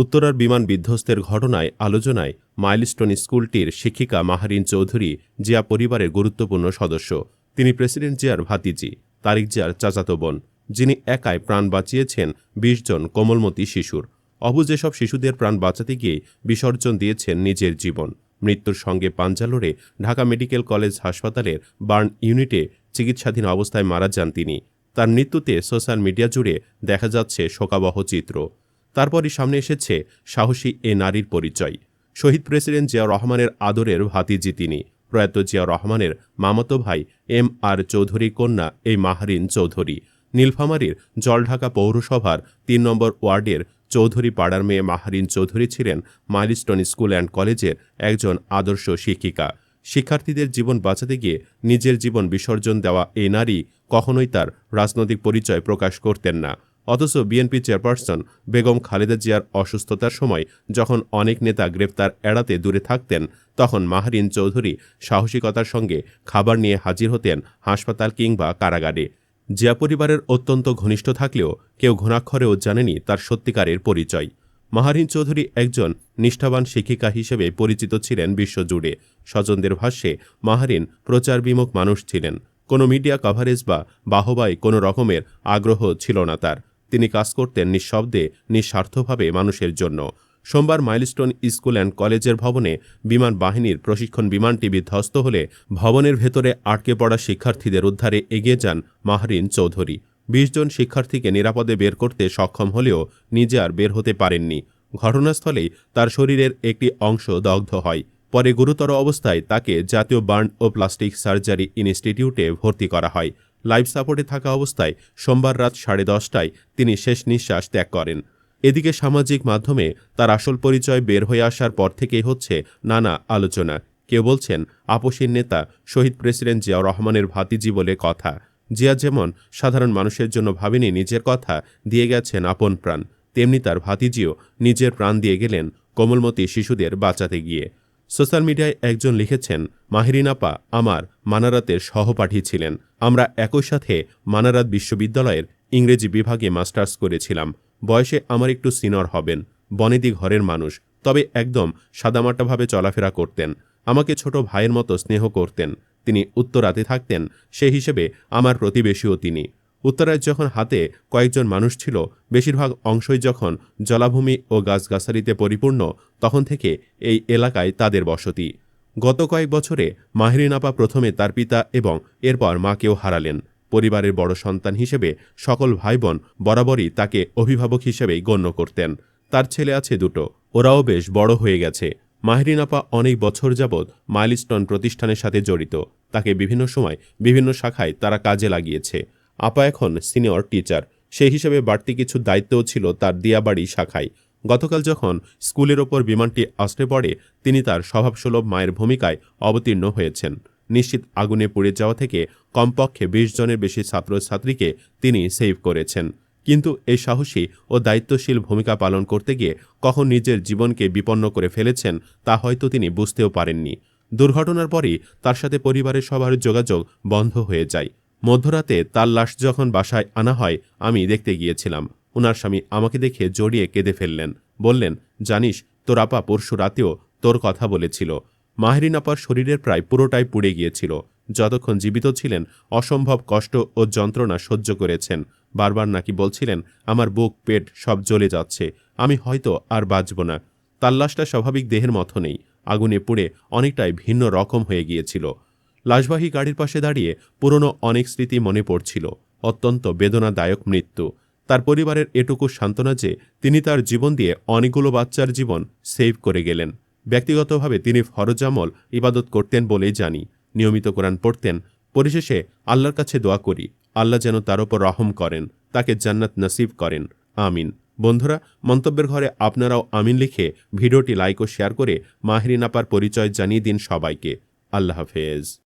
উত্তরার বিমান বিধ্বস্তের ঘটনায় আলোচনায় মাইলস্টোন স্কুলটির শিক্ষিকা মাহারিন চৌধুরী জিয়া পরিবারের গুরুত্বপূর্ণ সদস্য। তিনি প্রেসিডেন্ট জিয়ার ভাতিজি, তারিক জিয়ার চাচাতো বোন, যিনি একাই প্রাণ বাঁচিয়েছেন বিশ জন কোমলমতি শিশুর। অবু যেসব শিশুদের প্রাণ বাঁচাতে গিয়ে বিসর্জন দিয়েছেন নিজের জীবন। মৃত্যুর সঙ্গে পাঞ্জালোরে ঢাকা মেডিকেল কলেজ হাসপাতালের বার্ন ইউনিটে চিকিৎসাধীন অবস্থায় মারা যান তিনি। তার মৃত্যুতে সোশ্যাল মিডিয়া জুড়ে দেখা যাচ্ছে শোকাবহ চিত্র। তারপরই সামনে এসেছে সাহসী এ নারীর পরিচয়। শহীদ প্রেসিডেন্ট জিয়া রহমানের আদরের ভাতিজি তিনি। প্রয়াত জিয়া রহমানের মামাতো ভাই এম আর চৌধুরী কন্যা এই মাহারিন চৌধুরী। নীলফামারীর জলঢাকা পৌরসভার তিন নম্বর ওয়ার্ডের চৌধুরী পাড়ার মেয়ে মাহারিন চৌধুরী ছিলেন মাইলস্টোন স্কুল অ্যান্ড কলেজের একজন আদর্শ শিক্ষিকা। শিক্ষার্থীদের জীবন বাঁচাতে গিয়ে নিজের জীবন বিসর্জন দেওয়া এই নারী কখনোই তার রাজনৈতিক পরিচয় প্রকাশ করতেন না। অথচ বিএনপি চেয়ারপারসন বেগম খালেদা জিয়ার অসুস্থতার সময় যখন অনেক নেতা গ্রেপ্তার এড়াতে দূরে থাকতেন, তখন মাহরিন চৌধুরী সাহসিকতার সঙ্গে খাবার নিয়ে হাজির হতেন হাসপাতাল কিংবা কারাগারে। জিয়া পরিবারের অত্যন্ত ঘনিষ্ঠ থাকলেও কেউ ঘুণাক্ষরেও জানেনি তার সত্যিকারের পরিচয়। মাহারিন চৌধুরী একজন নিষ্ঠাবান শিক্ষিকা হিসেবে পরিচিত ছিলেন বিশ্বজুড়ে। স্বজনদের ভাষ্যে, মাহারিন প্রচার বিমুখ মানুষ ছিলেন। কোনো মিডিয়া কভারেজ বা বাহবায় কোনো রকমের আগ্রহ ছিল না তার। তিনি কাজ করতেন নিঃশব্দে, নিঃস্বার্থভাবে মানুষের জন্য। সোমবার মাইলস্টোন স্কুল অ্যান্ড কলেজের ভবনে বিমান বাহিনীর প্রশিক্ষণ বিমানটি বিধ্বস্ত হলে ভবনের ভেতরে আটকে পড়া শিক্ষার্থীদের উদ্ধারে এগিয়ে যান মাহরিন চৌধুরী। বিশ জন শিক্ষার্থীকে নিরাপদে বের করতে সক্ষম হলেও নিজে আর বের হতে পারেননি। ঘটনাস্থলেই তার শরীরের একটি অংশ দগ্ধ হয়। পরে গুরুতর অবস্থায় তাকে জাতীয় বার্ন ও প্লাস্টিক সার্জারি ইনস্টিটিউটে ভর্তি করা হয়। লাইফ সাপোর্টে থাকা অবস্থায় সোমবার রাত সাড়ে দশটায় তিনি শেষ নিঃশ্বাস ত্যাগ করেন। এদিকে সামাজিক মাধ্যমে তার আসল পরিচয় বের হয়ে আসার পর থেকেই হচ্ছে নানা আলোচনা। কেউ বলছেন আপসীর নেতা, শহীদ প্রেসিডেন্ট জিয়া রহমানের ভাতিজি বলে কথা। জিয়া যেমন সাধারণ মানুষের জন্য ভাবেনি নিজের কথা দিয়ে গেছেন আপন প্রাণ, তেমনি তার ভাতিজিও নিজের প্রাণ দিয়ে গেলেন কোমলমতি শিশুদের বাঁচাতে গিয়ে। সোশ্যাল মিডিয়ায় একজন লিখেছেন, মাহিরিন আপা, আমার মানারাতের সহপাঠী ছিলেন। আমরা একই সাথে মানারাত বিশ্ববিদ্যালয়ের ইংরেজি বিভাগে মাস্টার্স করেছিলাম। বয়সে আমার একটু সিনর হবেন। বনেদি ঘরের মানুষ। তবে একদম সাদামাটাভাবে চলাফেরা করতেন। আমাকে ছোট ভাইয়ের মতো স্নেহ করতেন। তিনি উত্তরাতে থাকতেন। সে হিসেবে আমার প্রতিবেশীও তিনি। উত্তরায় যখন হাতে কয়েকজন মানুষ ছিল, বেশিরভাগ অংশই যখন জলাভূমি ও গাছগাছালিতে পরিপূর্ণ, তখন থেকে এই এলাকায় তাদের বসতি। গত কয়েক বছরে মাহরিন আপা প্রথমে তার পিতা এবং এরপর মাকেও হারালেন। পরিবারের বড় সন্তান হিসেবে সকল ভাই বোন বরাবরই তাকে অভিভাবক হিসেবেই গণ্য করতেন। তার ছেলে আছে দুটো, ওরাও বেশ বড় হয়ে গেছে। মাহরিন আপা অনেক বছর যাবৎ মাইলস্টোন প্রতিষ্ঠানের সাথে জড়িত। তাকে বিভিন্ন সময় বিভিন্ন শাখায় তারা কাজে লাগিয়েছে। আপা এখন সিনিয়র টিচার। সেই হিসেবে বাড়তি কিছু দায়িত্বও ছিল তার দিয়াবাড়ি শাখায়। গতকাল যখন স্কুলের ওপর বিমানটি আসতে পড়ে, তিনি তার স্বভাবসুলভ মায়ের ভূমিকায় অবতীর্ণ হয়েছেন। নিশ্চিত আগুনে পুড়ে যাওয়া থেকে কমপক্ষে বিশ জনের বেশি ছাত্রছাত্রীকে তিনি সেভ করেছেন। কিন্তু এই সাহসী ও দায়িত্বশীল ভূমিকা পালন করতে গিয়ে কখন নিজের জীবনকে বিপন্ন করে ফেলেছেন, তা হয়তো তিনি বুঝতেও পারেননি। দুর্ঘটনার পরই তার সাথে পরিবারের সবার যোগাযোগ বন্ধ হয়ে যায়। মধ্যরাতে তার লাশ যখন বাসায় আনা হয়, আমি দেখতে গিয়েছিলাম। ওনার স্বামী আমাকে দেখে জড়িয়ে কেঁদে ফেললেন। বললেন, জানিস, তোর আপা পরশু রাতেও তোর কথা বলেছিল। মাহেরিন আপার শরীরের প্রায় পুরোটাই পুড়ে গিয়েছিল। যতক্ষণ জীবিত ছিলেন, অসম্ভব কষ্ট ও যন্ত্রণা সহ্য করেছেন। বারবার নাকি বলছিলেন, আমার বুক, পেট সব জ্বলে যাচ্ছে। আমি হয়তো আর বাঁচব না। তার লাশটা স্বাভাবিক দেহের মতো নেই। আগুনে পুড়ে অনেকটাই ভিন্ন রকম হয়ে গিয়েছিল। লাশবাহী গাড়ির পাশে দাঁড়িয়ে পুরনো অনেক স্মৃতি মনে পড়ছিল। অত্যন্ত বেদনাদায়ক মৃত্যু। তার পরিবারের এটুকু সান্ত্বনা যে, তিনি তার জীবন দিয়ে অনেকগুলো বাচ্চার জীবন সেভ করে গেলেন। ব্যক্তিগতভাবে তিনি ফরজামল ইবাদত করতেন বলেই জানি। নিয়মিত কোরআন পড়তেন। পরিশেষে আল্লাহর কাছে দোয়া করি, আল্লাহ যেন তার ওপর রহম করেন, তাকে জান্নাত নসিব করেন। আমিন। বন্ধুরা, মন্তব্যের ঘরে আপনারাও আমিন লিখে ভিডিওটি লাইক ও শেয়ার করে মাহরিন আপার পরিচয় জানিয়ে দিন সবাইকে। আল্লাহ হাফেজ।